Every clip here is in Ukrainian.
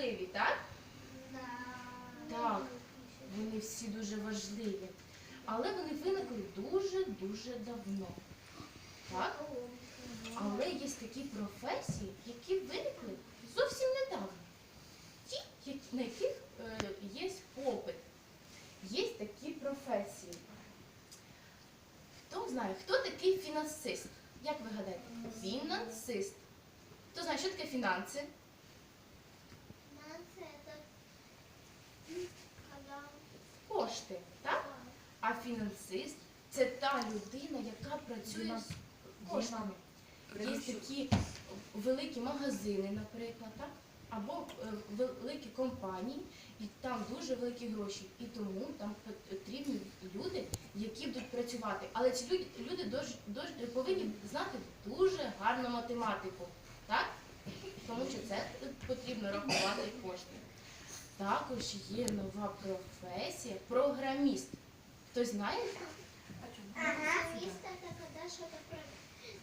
важливі, так? Так. Вони всі дуже важливі. Але вони виникли дуже-дуже давно. Так? Але є такі професії, які виникли зовсім недавно. Ті, на яких е, є попит. Є такі професії. Хто знає, хто такий фінансист? Як ви гадаєте? Фінансист. Хто знає, що таке фінанси? Кошти, так? А фінансист це та людина, яка працює з коштами. Є такі великі магазини, наприклад, так? або е, великі компанії, і там дуже великі гроші. І тому там потрібні люди, які будуть працювати. Але ці люди, повинні знати дуже гарну математику, так? Тому що це потрібно рахувати кошти. Також є нова професія програміст. Хтось знає? Программист это когда что-то про-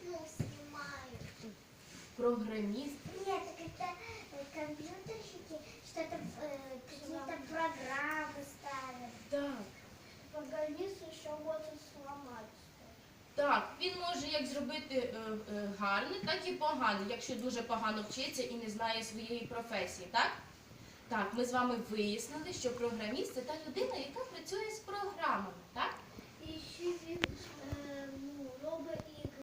ну, снимают. Програміст Нет, это когда э, компьютерщики что-то, э, какие-то программы ставят. так. Программист еще может сломать. Так, він може як зробити е, е, гарне, так і погане, якщо дуже погано вчиться і не знає своєї професії, так? Так, ми з вами вияснили, що програміст це та людина, яка